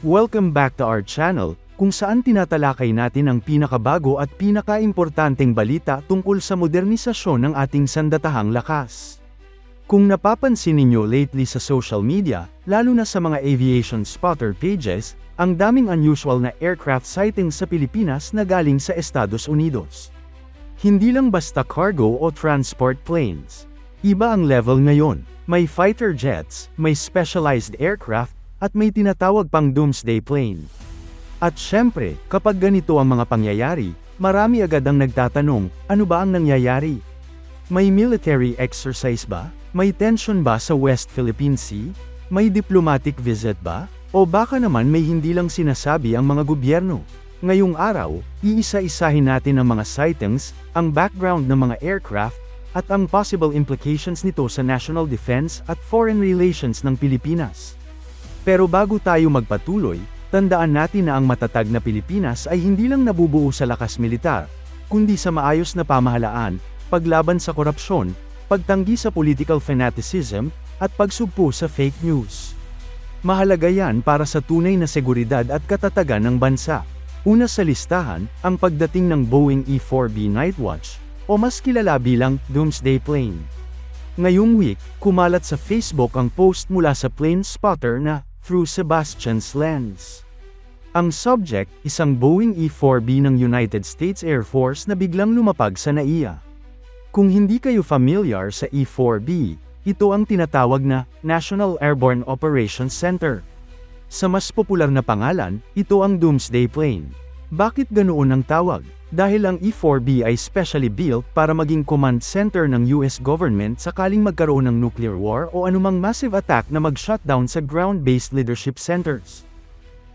Welcome back to our channel, kung saan tinatalakay natin ang pinakabago at pinakaimportanteng balita tungkol sa modernisasyon ng ating sandatahang lakas. Kung napapansin ninyo lately sa social media, lalo na sa mga aviation spotter pages, ang daming unusual na aircraft sightings sa Pilipinas na galing sa Estados Unidos. Hindi lang basta cargo o transport planes. Iba ang level ngayon. May fighter jets, may specialized aircraft, at may tinatawag pang doomsday plane. At syempre, kapag ganito ang mga pangyayari, marami agad ang nagtatanong, ano ba ang nangyayari? May military exercise ba? May tension ba sa West Philippine Sea? May diplomatic visit ba? O baka naman may hindi lang sinasabi ang mga gobyerno? Ngayong araw, iisa-isahin natin ang mga sightings, ang background ng mga aircraft, at ang possible implications nito sa national defense at foreign relations ng Pilipinas. Pero bago tayo magpatuloy, tandaan natin na ang matatag na Pilipinas ay hindi lang nabubuo sa lakas militar, kundi sa maayos na pamahalaan, paglaban sa korupsyon, pagtanggi sa political fanaticism, at pagsugpo sa fake news. Mahalaga yan para sa tunay na seguridad at katatagan ng bansa. Una sa listahan, ang pagdating ng Boeing E-4B Nightwatch, o mas kilala bilang Doomsday Plane. Ngayong week, kumalat sa Facebook ang post mula sa plane spotter na Through Sebastian's Lens. Ang subject, isang Boeing E-4B ng United States Air Force na biglang lumapag sa NAIA. Kung hindi kayo familiar sa E-4B, ito ang tinatawag na National Airborne Operations Center. Sa mas popular na pangalan, ito ang Doomsday Plane. Bakit ganoon ang tawag? Dahil ang E-4B ay specially built para maging command center ng US government sakaling magkaroon ng nuclear war o anumang massive attack na mag-shutdown sa ground-based leadership centers.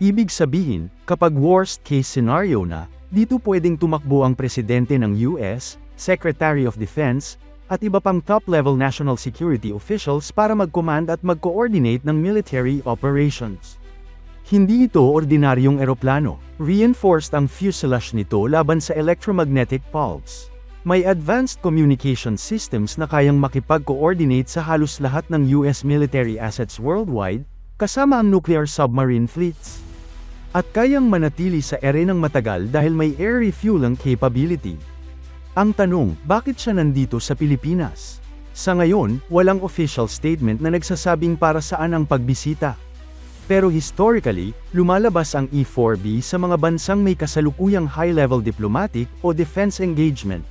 Ibig sabihin, kapag worst case scenario na, dito pwedeng tumakbo ang presidente ng US, Secretary of Defense, at iba pang top-level national security officials para mag-command at mag-coordinate ng military operations. Hindi ito ordinaryong eroplano. Reinforced ang fuselage nito laban sa electromagnetic pulse. May advanced communication systems na kayang makipag-coordinate sa halos lahat ng US military assets worldwide, kasama ang nuclear submarine fleets. At kayang manatili sa ere ng matagal dahil may air refueling capability. Ang tanong, bakit siya nandito sa Pilipinas? Sa ngayon, walang official statement na nagsasabing para saan ang pagbisita. Pero historically, lumalabas ang E-4B sa mga bansang may kasalukuyang high-level diplomatic o defense engagement.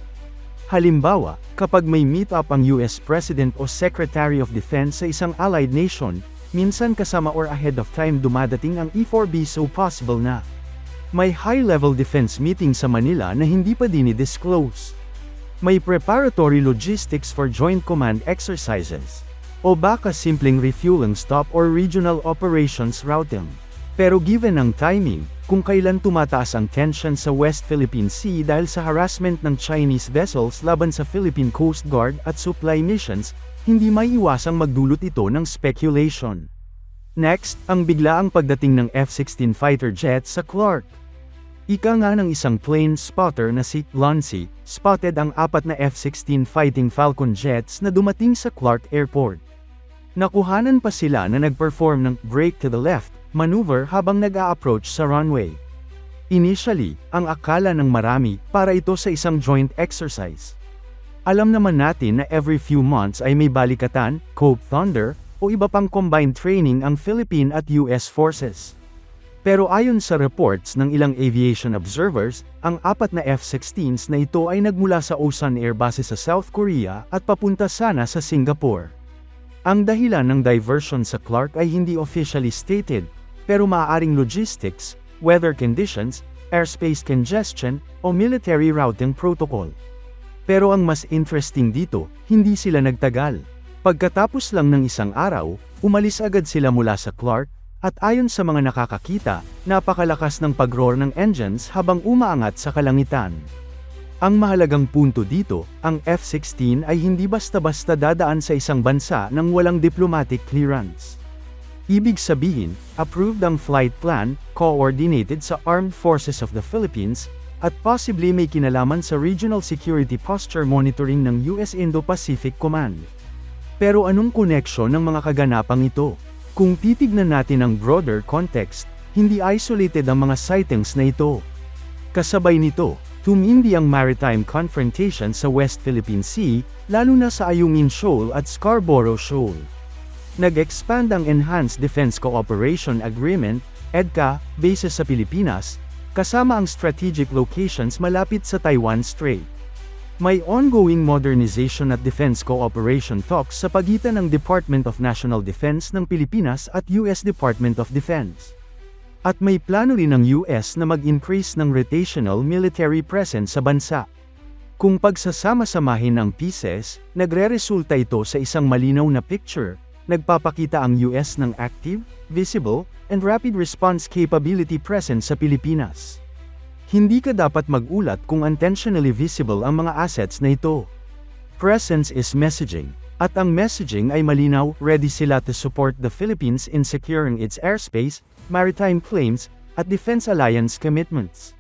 Halimbawa, kapag may meet-up ang US President o Secretary of Defense sa isang allied nation, minsan kasama or ahead of time dumadating ang E-4B so possible na may high-level defense meeting sa Manila na hindi pa dinidisclose. May preparatory logistics for joint command exercises. O baka simpleng refueling stop or regional operations routing. Pero given ang timing, kung kailan tumataas ang tension sa West Philippine Sea dahil sa harassment ng Chinese vessels laban sa Philippine Coast Guard at supply missions, hindi may iwasang magdulot ito ng speculation. Next, ang biglaang pagdating ng F-16 fighter jet sa Clark. Ika nga ng isang plane spotter na si Loncy, spotted ang apat na F-16 Fighting Falcon jets na dumating sa Clark Airport. Nakuhanan pa sila na nag-perform ng break to the left maneuver habang nag-a-approach sa runway. Initially, ang akala ng marami para ito sa isang joint exercise. Alam naman natin na every few months ay may balikatan, Cope Thunder, o iba pang combined training ang Philippine at US forces. Pero ayon sa reports ng ilang aviation observers, ang apat na F-16s na ito ay nagmula sa Osan Air Base sa South Korea at papunta sana sa Singapore. Ang dahilan ng diversion sa Clark ay hindi officially stated, pero maaaring logistics, weather conditions, airspace congestion, o military routing protocol. Pero ang mas interesting dito, hindi sila nagtagal. Pagkatapos lang ng isang araw, umalis agad sila mula sa Clark, at ayon sa mga nakakakita, napakalakas ng pag-roar ng engines habang umaangat sa kalangitan. Ang mahalagang punto dito, ang F-16 ay hindi basta-basta dadaan sa isang bansa nang walang diplomatic clearance. Ibig sabihin, approved ang flight plan, coordinated sa Armed Forces of the Philippines, at possibly may kinalaman sa Regional Security Posture Monitoring ng US Indo-Pacific Command. Pero anong koneksyon ng mga kaganapang ito? Kung titignan natin ang broader context, Hindi isolated ang mga sightings na ito. Kasabay nito, tumindi ang maritime confrontation sa West Philippine Sea, lalo na sa Ayungin Shoal at Scarborough Shoal. Nag-expand ang Enhanced Defense Cooperation Agreement, EDCA, bases sa Pilipinas, kasama ang strategic locations malapit sa Taiwan Strait. May ongoing modernization at defense cooperation talks sa pagitan ng Department of National Defense ng Pilipinas at US Department of Defense. At may plano rin ng US na mag-increase ng rotational military presence sa bansa. Kung pagsasama-samahin ang pieces, nagre-resulta ito sa isang malinaw na picture, nagpapakita ang US ng active, visible, and rapid response capability presence sa Pilipinas. Hindi ka dapat magulat kung intentionally visible ang mga assets na ito. Presence is messaging, at ang messaging ay malinaw, ready sila to support the Philippines in securing its airspace, maritime claims, at defense alliance commitments.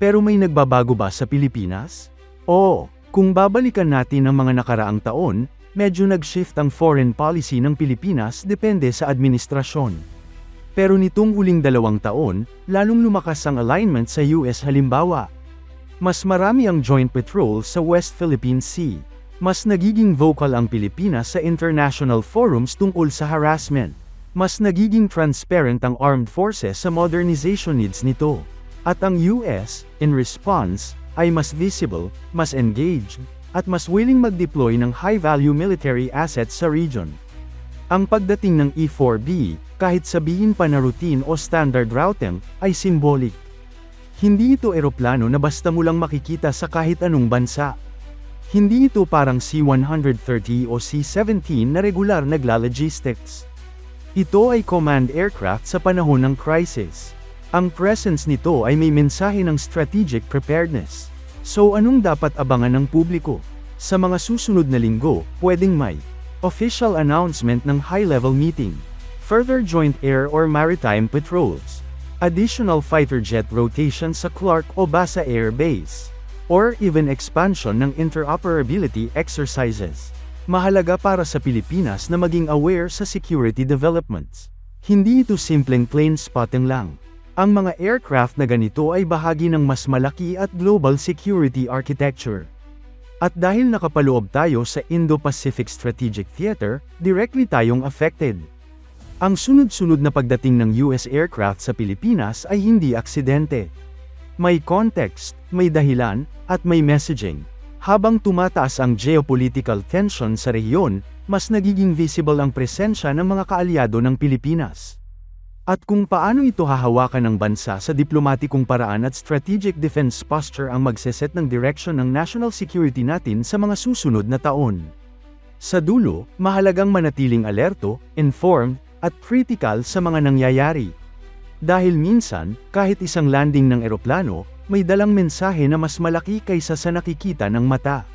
Pero may nagbabago ba sa Pilipinas? Oo, kung babalikan natin ang mga nakaraang taon, medyo nag-shift ang foreign policy ng Pilipinas depende sa administrasyon. Pero nitong huling dalawang taon, lalong lumakas ang alignment sa US halimbawa. Mas marami ang joint patrol sa West Philippine Sea. Mas nagiging vocal ang Pilipinas sa international forums tungkol sa harassment. Mas nagiging transparent ang armed forces sa modernization needs nito. At ang US, in response, ay mas visible, mas engaged, at mas willing mag-deploy ng high-value military assets sa region. Ang pagdating ng E4B, kahit sabihin pa na routine o standard routing, ay symbolic. Hindi ito eroplano na basta mo lang makikita sa kahit anong bansa. Hindi ito parang C-130 o C-17 na regular nagla-logistics. Ito ay command aircraft sa panahon ng crisis. Ang presence nito ay may mensahe ng strategic preparedness. So anong dapat abangan ng publiko? Sa mga susunod na linggo, pwedeng may Official announcement ng high-level meeting. Further joint air or maritime patrols. Additional fighter jet rotation sa Clark o Basa Air Base. Or even expansion ng interoperability exercises. Mahalaga para sa Pilipinas na maging aware sa security developments. Hindi ito simpleng plane spotting lang. Ang mga aircraft na ganito ay bahagi ng mas malaki at global security architecture. At dahil nakapaloob tayo sa Indo-Pacific Strategic Theater, directly tayong affected. Ang sunod-sunod na pagdating ng US aircraft sa Pilipinas ay hindi aksidente. May context, may dahilan, at may messaging. Habang tumataas ang geopolitical tension sa rehiyon, mas nagiging visible ang presensya ng mga kaalyado ng Pilipinas. At kung paano ito hahawakan ng bansa sa diplomatikong paraan at strategic defense posture ang magseset ng direksyon ng national security natin sa mga susunod na taon. Sa dulo, mahalagang manatiling alerto, informed, at critical sa mga nangyayari. Dahil minsan, kahit isang landing ng eroplano, may dalang mensahe na mas malaki kaysa sa nakikita ng mata.